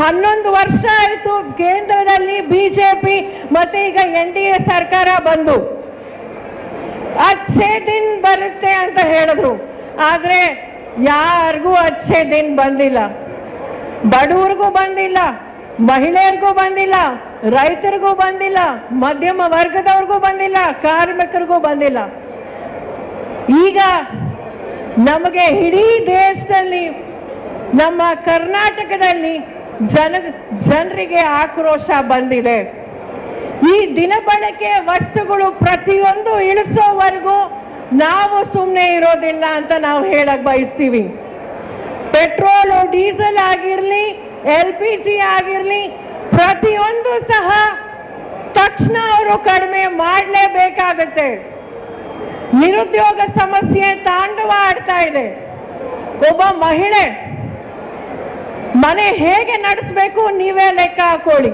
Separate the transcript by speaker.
Speaker 1: ಹನ್ನೊಂದು ವರ್ಷ ಆಯಿತು ಕೇಂದ್ರದಲ್ಲಿ ಬಿಜೆಪಿ ಮತ್ತೆ ಈಗ ಎನ್ ಡಿ ಎ ಸರ್ಕಾರ ಬಂದು. ಅಚ್ಚೆ ದಿನ್ ಬರುತ್ತೆ ಅಂತ ಹೇಳಿದ್ರು. ಆದರೆ ಯಾರಿಗೂ ಅಚ್ಚೆ ದಿನ್ ಬಂದಿಲ್ಲ. ಬಡವ್ರಿಗೂ ಬಂದಿಲ್ಲ, ಮಹಿಳೆಯರಿಗೂ ಬಂದಿಲ್ಲ, ರೈತರಿಗೂ ಬಂದಿಲ್ಲ, ಮಧ್ಯಮ ವರ್ಗದವ್ರಿಗೂ ಬಂದಿಲ್ಲ, ಕಾರ್ಮಿಕರಿಗೂ ಬಂದಿಲ್ಲ. ಈಗ ನಮಗೆ ಇಡೀ ದೇಶದಲ್ಲಿ, ನಮ್ಮ ಕರ್ನಾಟಕದಲ್ಲಿ ಜನ, ಜನರಿಗೆ ಆಕ್ರೋಶ ಬಂದಿದೆ. ಈ ದಿನಬಳಕೆ ವಸ್ತುಗಳು ಪ್ರತಿಯೊಂದು ಇಳಿಸೋವರೆಗೂ ನಾವು ಸುಮ್ಮನೆ ಇರೋದಿಲ್ಲ ಅಂತ ನಾವು ಹೇಳಕ್ ಬಯಸ್ತೀವಿ. ಪೆಟ್ರೋಲು, ಡೀಸೆಲ್ ಆಗಿರಲಿ, ಎಲ್ ಪಿ ಜಿ ಆಗಿರಲಿ, ಪ್ರತಿಯೊಂದು ಸಹ ತಕ್ಷಣ ಅವರು ಕಡಿಮೆ ಮಾಡಲೇಬೇಕಾಗತ್ತೆ. ನಿರುದ್ಯೋಗ ಸಮಸ್ಯೆ ತಾಂಡವ ಆಡ್ತಾ ಇದೆ. ಒಬ್ಬ ಮಹಿಳೆ ಮನೆ ಹೇಗೆ ನಡೆಸಬೇಕು ನೀವೇ ಲೆಕ್ಕ ಹಾಕೊಳ್ಳಿ.